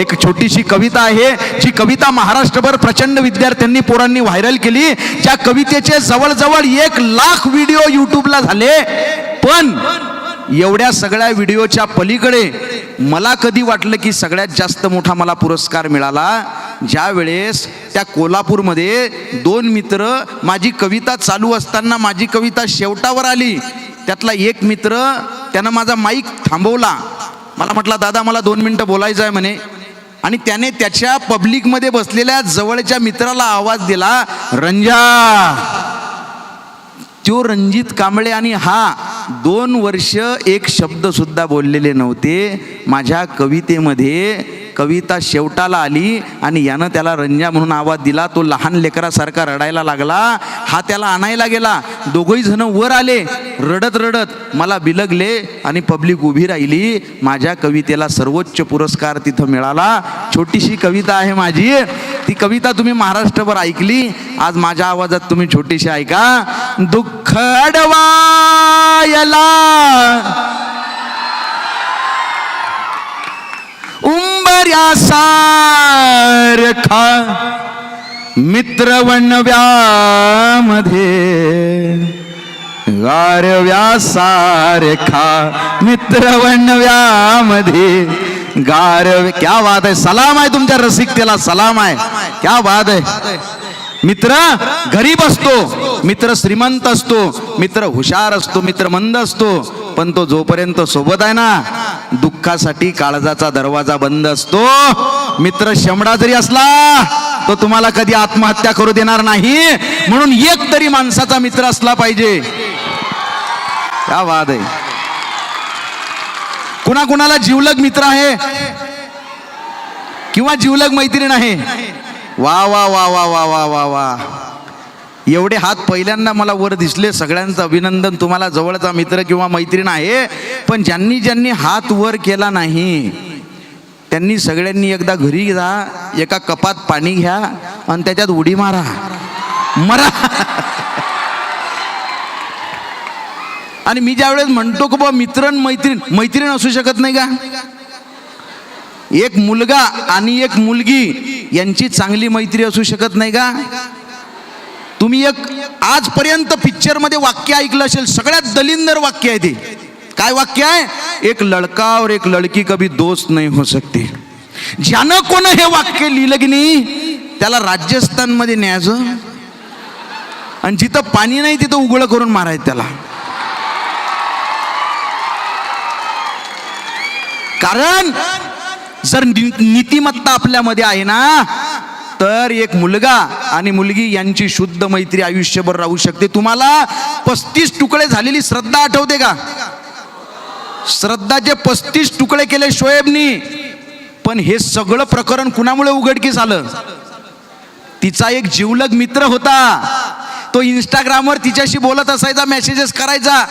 एक छोटीशी कविता आहे जी कविता महाराष्ट्रभर प्रचंड विद्यार्थ्यांनी पोरांनी व्हायरल केली. त्या कवितेचे जवळजवळ एक लाख व्हिडिओ युट्यूबला झाले. पण एवढ्या सगळ्या व्हिडिओच्या पलीकडे मला कधी वाटलं की सगळ्यात जास्त मोठा मला पुरस्कार मिळाला. ज्या वेळेस त्या कोल्हापूरमध्ये दोन मित्र माझी कविता चालू असताना माझी कविता शेवटावर आली. त्यातला एक मित्र त्यानं माझा माईक थांबवला. मला म्हटला दादा मला दोन मिनटं बोलायचं आहे म्हणे. आणि त्याने त्याच्या पब्लिकमध्ये बसलेल्या जवळच्या मित्राला आवाज दिला रंजा. तो रणजित कांबळे आणि हा दोन वर्ष एक शब्द सुद्धा बोललेले नव्हते. माझ्या कवितेमध्ये कविता शेवटाला आली आणि यानं त्याला रंजा म्हणून आवाज दिला. तो लहान लेकरासारखा रडायला लागला. हा त्याला आणायला गेला. दोघही जण वर आले. रडत रडत मला बिलगले आणि पब्लिक उभी राहिली. माझ्या कवितेला सर्वोच्च पुरस्कार तिथं मिळाला. छोटीशी कविता आहे माझी. ती कविता तुम्ही महाराष्ट्रभर ऐकली. आज माझ्या आवाजात तुम्ही छोटीशी ऐका. दुःख अडवायला उंबऱ्यासारखा मित्रवणव्यामध्ये गारव्यासारखा मित्रवणव्यामध्ये गारव क्या वाद आहे? सलाम आहे तुमच्या रसिकतेला सलाम आहे. क्या वाद आहे? मित्र गरीब असतो मित्र श्रीमंत असतो मित्र हुशार असतो मित्र मंद असतो पण तो जोपर्यंत सोबत आहे ना दुःखासाठी काळजाचा दरवाजा बंद असतो. मित्र शमडा जरी असला तो तुम्हाला कधी आत्महत्या करू देणार नाही. म्हणून एक तरी माणसाचा मित्र असला पाहिजे. क्या वाद आहे. कुणा कुणाला जीवलग मित्र आहे? किंवा जीवलग मैत्रीण आहे? वा वा वा वा वा वा वा वा. एवढे हात पहिल्यांदा मला वर दिसले. सगळ्यांचं अभिनंदन. तुम्हाला जवळचा मित्र किंवा मैत्रीण आहे पण ज्यांनी ज्यांनी हात वर केला नाही त्यांनी सगळ्यांनी एकदा घरी जा एका कपात पाणी घ्या आणि त्याच्यात उडी मारा. मरा. आणि मी ज्या वेळेस म्हणतो की बा मित्र मैत्रीण मैत्रीण असू शकत नाही का? एक मुलगा आणि एक मुलगी यांची चांगली मैत्री असू शकत नाही का? तुम्ही एक आजपर्यंत पिक्चरमध्ये वाक्य ऐकलं असेल सगळ्यात दलिंदर वाक्य आहे ते. काय वाक्य आहे? एक लड़का और एक लड़की कभी दोस्त नाही हो सकते ज्यानं कोण हे वाक्य लिहिलं की नाही त्याला राजस्थानमध्ये न्यायचं. आणि जिथं पाणी नाही तिथं उघडं करून मारायचं त्याला. कारण जर नीतिमत्ता आपल्यामध्ये आहे ना तर एक मुलगा आणि मुलगी यांची शुद्ध मैत्री आयुष्यभर राहू शकते. तुम्हाला पस्तीस तुकडे झालेली श्रद्धा आठवते का? श्रद्धाचे पस्तीस तुकडे केले शोएबनी पण हे सगळं प्रकरण कुणामुळे उघडकीस आलं? तिचा एक जीवलग मित्र होता. तो इंस्टाग्रामवर तिच्याशी बोलत असायचा मेसेजेस करायचा.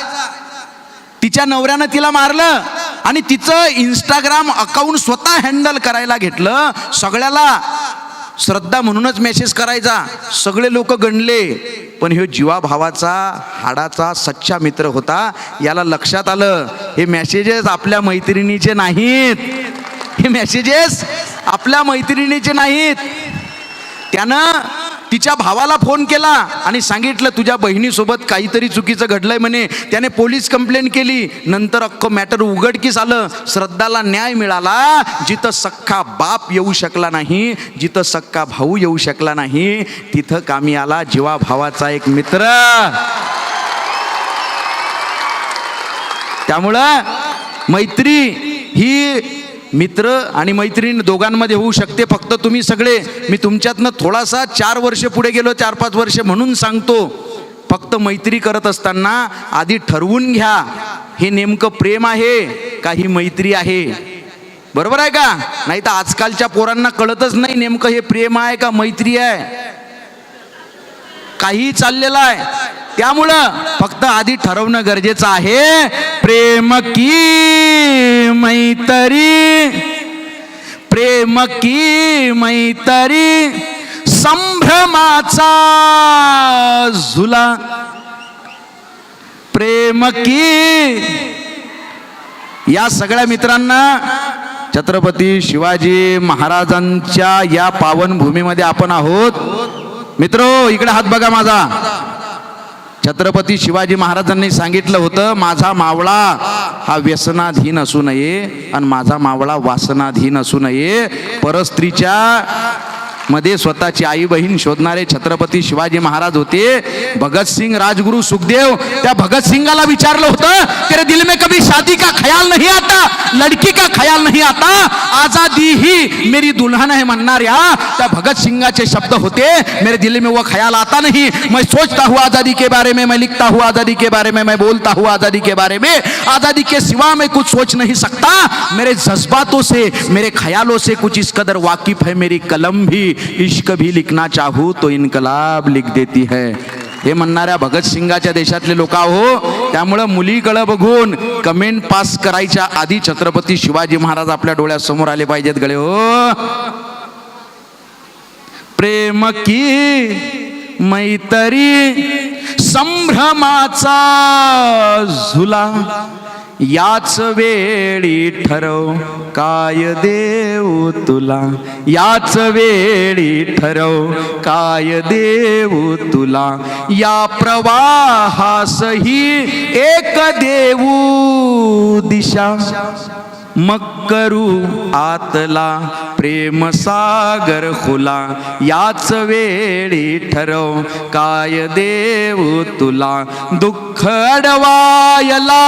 तिच्या नवऱ्यानं तिला मारलं आणि तिचं इंस्टाग्राम अकाउंट स्वतः हँडल करायला घेतलं सगळ्याला. श्रद्धा म्हणूनच मेसेज करायचा. सगळे लोक गणले पण ह्यो जीवाभावाचा हाडाचा सच्चा मित्र होता याला लक्षात आलं हे मेसेजेस आपल्या मैत्रिणीचे नाहीत. हे मेसेजेस आपल्या मैत्रिणीचे नाहीत. त्यानं तिच्या भावाला फोन केला आणि सांगितलं तुझ्या बहिणीसोबत काहीतरी चुकीचं घडलंय म्हणे. त्याने पोलीस कंप्लेंट केली. नंतर अख्खं मॅटर उघडकीस आलं. श्रद्धाला न्याय मिळाला. जिथं सख्खा बाप येऊ शकला नाही जिथं सक्का भाऊ येऊ शकला नाही तिथं कामी आला जीवा भावाचा एक मित्र. त्यामुळं मैत्री ही मित्र आणि मैत्रीण दोघांमध्ये होऊ शकते. फक्त तुम्ही सगळे मी तुमच्यातनं थोडासा चार वर्ष पुढे गेलो चार पाच वर्ष म्हणून सांगतो. फक्त मैत्री करत असताना आधी ठरवून घ्या. हे नेमकं प्रेम आहे का ही मैत्री आहे? बरोबर आहे का? नाही तर आजकालच्या पोरांना कळतच नाही नेमकं हे प्रेम आहे का मैत्री आहे. काही चाललेलं आहे. त्यामुळं फक्त आधी ठरवणं गरजेचं आहे. प्रेम की मैत्री प्रेम की मैत्री संभ्रमाचा झुला. प्रेम की या सगळ्या मित्रांना छत्रपती शिवाजी महाराजांच्या या पावन भूमीमध्ये आपण आहोत. मित्र इकडे हात बघा माझा. छत्रपती शिवाजी महाराजांनी सांगितलं होतं माझा मावळा हा व्यसनाधीन असू नये आणि माझा मावळा वासनाधीन असू नये. परस्त्रीच्या मध्ये स्वतःची आई बहीण शोधणारे छत्रपती शिवाजी महाराज होते. भगतसिंग राजगुरु सुखदेव, त्या भगतसिंगाला विचारलं होतं तेरे दिल में कभी शादी का ख्याल नहीं आता? लड़की का ख्याल नहीं आता? आज़ादी ही मेरी दुल्हन है भगत सिंगाचे शब्द होते, मेरे दिल में वो ख्याल आता नहीं. मैं सोचता हूँ आज़ादी के बारे में, मैं लिखता हूँ आज़ादी के बारे में, मैं बोलता हूँ आज़ादी के बारे में. आज़ादी के सिवा मैं कुछ सोच नहीं सकता. मेरे जज्बातों से, मेरे ख्यालों से कुछ इस कदर वाकिफ है मेरी कलम भी. इश्क भी लिखना चाहू तो इनकलाब लिख देती है। हे म्हणणाऱ्या भगतसिंगाच्या देशातले लोक हो त्यामुळं मुलीकडं बघून कमेंट पास करायच्या आधी छत्रपती शिवाजी महाराज आपल्या डोळ्यासमोर आले पाहिजेत गळे हो। प्रेम की मैतरी संभ्रमाचा झुला। याच वेळी ठरव काय देऊ तुला? याच वेळी ठरव काय देऊ तुला? या प्रवाहासही एक देऊ दिशा. मग करू आतला प्रेम सागर खुला याच वेळी ठरव काय देऊ तुला? दुःख अडवायला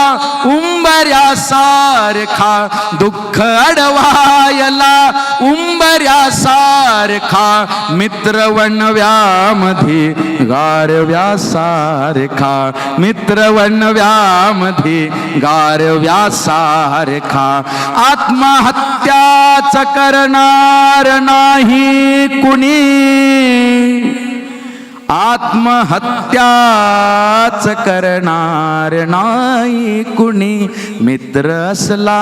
उंबऱ्या सारखा दुःख अडवायला उंबऱ्या सारखा मित्र वणव्यामध्ये गारव्या सारखा मित्र वणव्यामध्ये गारव्या सारखा आत्महत्याच करणार नाही कुणी. आत्महत्याच करणार नाही कुणी. मित्र असला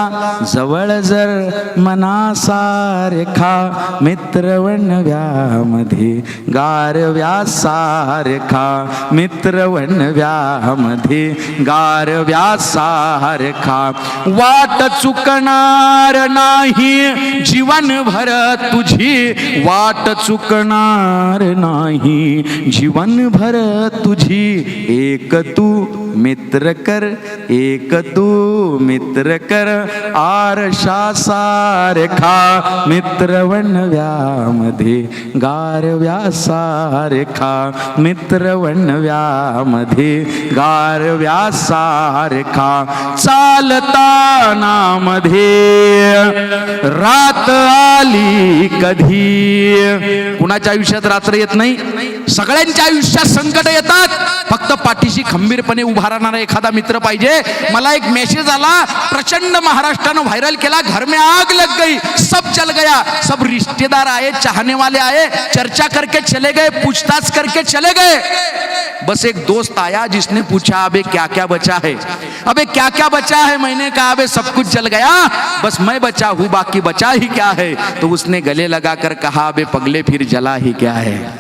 जवळ जर मनासारखा मित्र वणव्यामध्ये गारव्या सारखा मित्र वणव्यामध्ये गारव्या वाट चुकणार नाही जीवनभर तुझी वाट चुकणार नाही जीवनभर तुझी एक तू मित्र कर एक तू मित्र कर आरशा सारखा मित्र वणव्यामध्ये गार व्यासारेखा मित्र वणव्यामध्ये गार सारखा चालताना मध्ये रात आली कधी? कुणाच्या आयुष्यात रात्र येत नाही? सगळ्यांच्या आयुष्यात संकट येतात. फक्त पाठीशी खंबीरपणे उभा राहणारा एखादा मित्र पाहिजे. मला एक मेसेज आला. प्रचंड महाराष्ट्रानं व्हायरल केला. घर में आग लग गई. सब चल गया. सब रिश्तेदार आए चाहने वाले आए. चर्चा करके चले गए पूछताछ करके चले गए. बस एक दोस्त आया जिसने पूछा अबे क्या क्या बचा है? अबे क्या क्या बचा है? मैंने कहा अबे सब कुछ जल गया. बस मैं बचा हूं बाकी बचा ही क्या है? तो उसने गले लगाकर कहा अबे पगले फिर जला ही क्या है?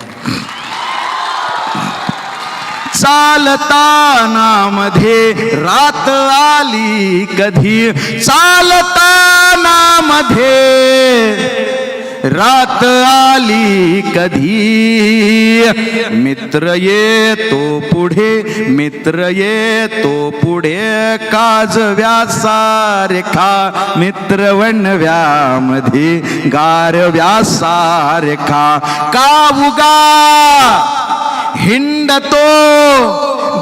चालताना मध्ये रात आली कधी? चालताना मध्ये रात आली कधी? मित्र येतो पुढे मित्र येतो पुढे काजव्या सारेखा मित्र वणव्यामध्ये गारव्या सारेखा. का उगा? हिंडतो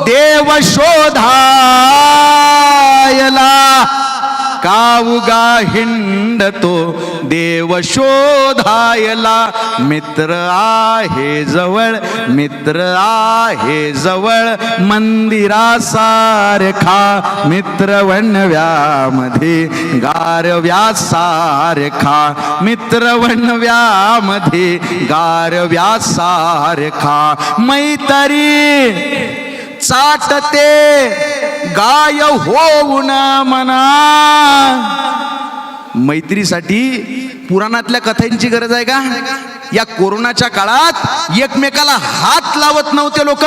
देव शोधायला. कावुगा हिंडतो देव शोधायला मित्र आहे जवळ मित्र आहे जवळ मंदिरासारखा मित्र वणव्यामध्ये गारव्यासारखा मित्र वणव्यामध्ये गारव्यासारखा मैतरी चाटते गाय होऊन मना मैत्रीसाठी पुराणातल्या कथांची गरज आहे का? या कोरोनाच्या काळात एकमेकाला हात लावत नव्हते लोक.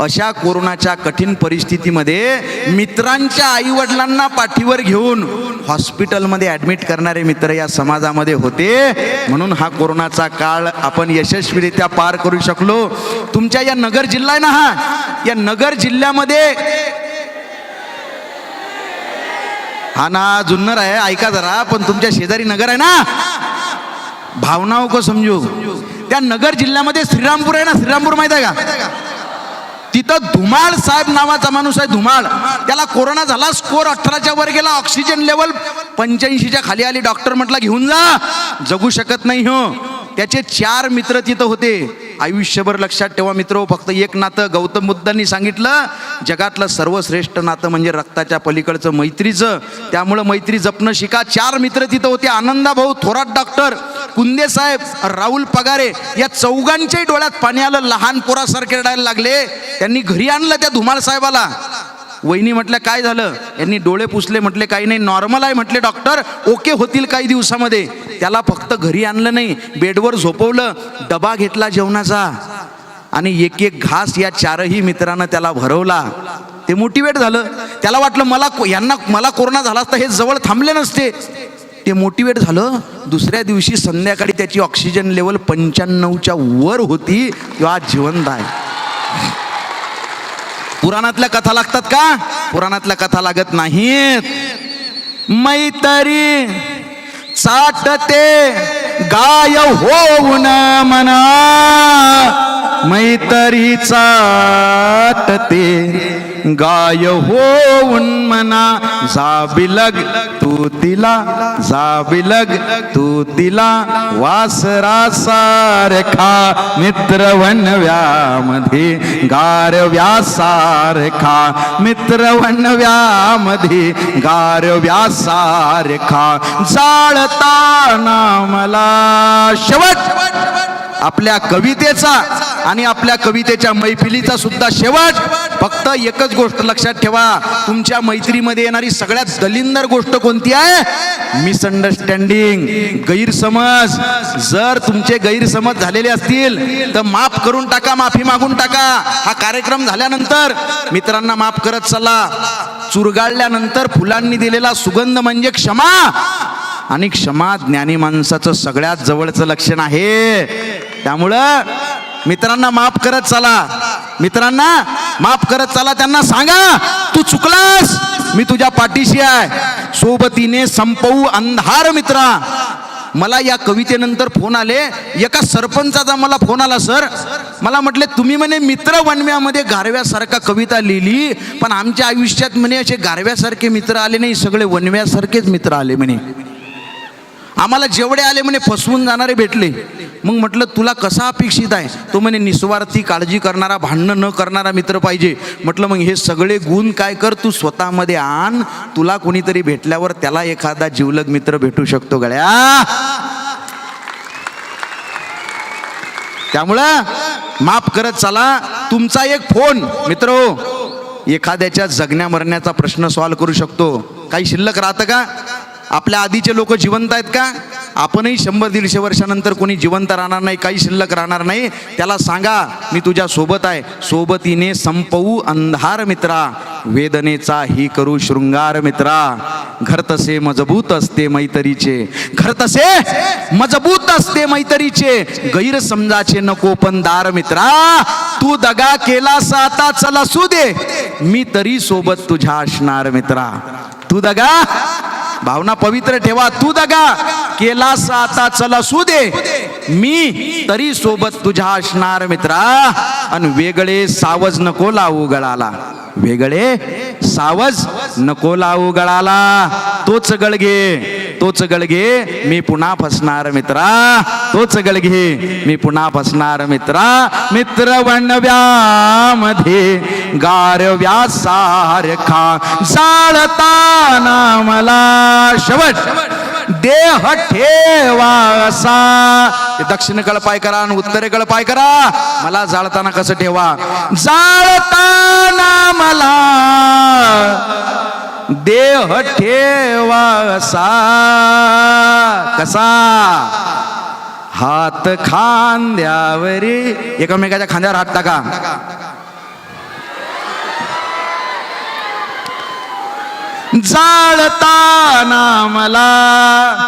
अशा कोरोनाच्या कठीण परिस्थितीमध्ये मित्रांच्या आई वडिलांना पाठीवर घेऊन हॉस्पिटलमध्ये ऍडमिट करणारे मित्र या समाजामध्ये होते. म्हणून हा कोरोनाचा काळ आपण यशस्वीरित्या पार करू शकलो. तुमच्या या नगर जिल्हा आहे ना हा? या नगर जिल्ह्यामध्ये हा ना जुन्नर आहे ऐका जरा पण तुमच्या शेजारी नगर आहे ना? भावनाओं को समजू. त्या नगर जिल्ह्यामध्ये श्रीरामपूर आहे ना? श्रीरामपूर माहीत आहे का? तिथं धुमाळ साहेब नावाचा माणूस आहे धुमाळ. त्याला कोरोना झाला स्कोर अठराच्या वर गेला ऑक्सिजन लेवल पंच्याऐंशीच्या खाली आली. डॉक्टर म्हटला घेऊन जा. जगू शकत नाही हो. त्याचे चार मित्र तिथं होते. आयुष्यभर लक्षात ठेवा मित्र फक्त एक नातं. गौतम बुद्धांनी सांगितलं जगातलं सर्वश्रेष्ठ नातं म्हणजे रक्ताच्या पलीकडचं मैत्रीचं. त्यामुळं मैत्री जपणं शिका. चार मित्र तिथं होते. आनंदा भाऊ थोरात डॉक्टर कुंदे साहेब राहुल पगारे या चौघांच्याही डोळ्यात पाणी आलं. लहान पोरासारखे रडायला लागले. त्यांनी घरी आणलं त्या धुमाळ साहेबाला. वहिनी म्हटलं काय झालं? यांनी डोळे पुसले म्हटले काही नाही. नॉर्मल आहे म्हटले डॉक्टर ओके होतील काही दिवसामध्ये. त्याला फक्त घरी आणलं नाही. बेडवर झोपवलं. डबा घेतला जेवणाचा. आणि एक एक घास या चारही मित्रानं त्याला भरवला. ते मोटिवेट झालं. त्याला वाटलं मला को- यांना मला कोरोना झाला असता हे जवळ थांबले नसते. ते मोटिवेट झालं. दुसऱ्या दिवशी संध्याकाळी त्याची ऑक्सिजन लेवल पंच्याण्णवच्या वर होती. किंवा जिवंत आहे. पुराणातल्या कथा लागतात का? पुराणातल्या कथा लागत नाहीत. मैतरी चाटते गाय होऊन मना. मैतरी चाटते. गाय होऊन मना जाबिलग तू तिला जाबिलग तू तिला वासरा सारखा मित्र वनव्यामध्ये गारव्या सारखा मित्र वनव्यामध्ये गारव्या सारखा जाळताना मला शेवट. आपल्या कवितेचा आणि आपल्या कवितेच्या मैफिलीचा सुद्धा शेवट. फक्त एकच गोष्ट लक्षात ठेवा. तुमच्या मैत्रीमध्ये येणारी सगळ्यात दलिंदर गोष्ट कोणती आहे? मिसअंडरस्टँडिंग गैरसमज. जर तुमचे गैरसमज झालेले असतील तर माफ करून टाका माफी मागून टाका. हा कार्यक्रम झाल्यानंतर मित्रांना माफ करत चला. चुरगाळल्यानंतर फुलांनी दिलेला सुगंध म्हणजे क्षमा. आणि क्षमा ज्ञानी माणसाचं सगळ्यात जवळचं लक्षण आहे. त्यामुळं मित्रांना माफ करत चला. मित्रांना माफ करत चला त्यांना सांगा तू चुकलास मी तुझ्या पाठीशी आहे. सोबतीने संपवू अंधार मित्रा. मला या कवितेनंतर फोन आले. एका सरपंचाचा मला फोन आला सर मला म्हटले तुम्ही म्हणे मित्र वनव्यामध्ये गारव्यासारखा कविता लिहिली पण आमच्या आयुष्यात म्हणे असे गारव्यासारखे मित्र आले नाही सगळे वनव्यासारखेच मित्र आले म्हणे. आम्हाला जेवढे आले म्हणे फसवून जाणारे भेटले. मग म्हटलं तुला कसा अपेक्षित आहे? तो म्हणे निस्वार्थी काळजी करणारा भांडणं न करणारा मित्र पाहिजे. म्हटलं मग हे सगळे गुण काय कर तू स्वतःमध्ये आण. तुला कोणीतरी भेटल्यावर त्याला एखादा जिवलग मित्र भेटू शकतो गळ्या त्यामुळं माफ करत चला. तुमचा एक फोन. मित्र एखाद्याच्या जगण्या मरण्याचा प्रश्न सॉल्व्ह करू शकतो. काही शिल्लक राहतं का? आपल्या आधीचे लोक जिवंत आहेत का? आपणही शंभर दीडशे वर्षानंतर कोणी जिवंत राहणार नाही काही शिल्लक राहणार नाही. त्याला सांगा मी तुझ्या सोबत आहे. सोबतीने संपवू अंधार मित्रा. वेदनेचा ही करू शृंगार मित्रा. घर तसे मजबूत असते मैत्रीचे. घर तसे मजबूत असते मैत्रीचे. गैरसमजाचे नको पण दार मित्रा. तू दगा केलास आता चला असू दे मी तरी सोबत तुझ्या असणार मित्रा. तू दगा भावना पवित्र ठेवा तू दगा. केलास आता चला असू दे मी तरी सोबत तुझ्या असणार मित्रा. आणि वेगळे सावज नको लावू गळाला. वेगळे सावज नको लावू गळाला. तोच गळगे. तोच गळगे मी पुन्हा फसणार मित्रा तोच गळगे मी पुन्हा फसणार मित्रा मित्र वणव्यामध्ये गारव्या सारखा जाळताना मला शेवट देह ठेवा असा दक्षिणेकडे पाय करा आणि उत्तरेकडे पाय करा मला जाळताना कसं ठेवा जाळताना मला देह ठेवासा कसा? हात खांद्यावरी एकमेकाच्या खांद्यावर हात टाका. जाळताना मला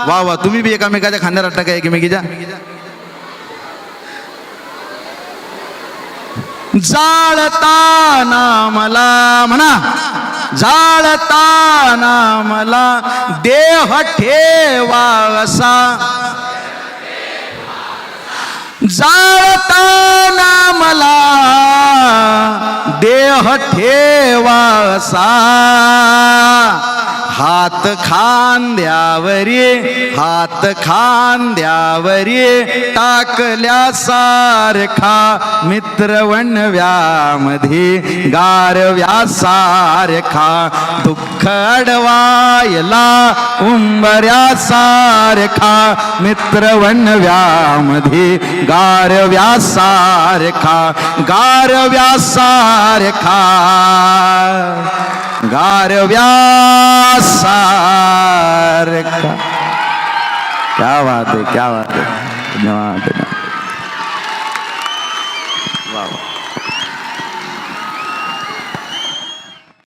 वा वा तुम्ही बी एकमेकाच्या खांद्यावर हात टाका एकमेकीच्या. जाळताना मला म्हणा. जाळताना मला देह ठेवा असा जाळताना मला देह ठेवा असा हात खांद्यावरी हात खांद्यावरी टाकल्या सारखा मित्रवणव्यामध्ये गारव्या सारखा दुःख अडवायला उंबऱ्या सारखा मित्रवणव्यामध्ये गारव्या सारखा गारव्या सारखा गारव्यासारखा क्या बात है क्या बात है धन्यवाद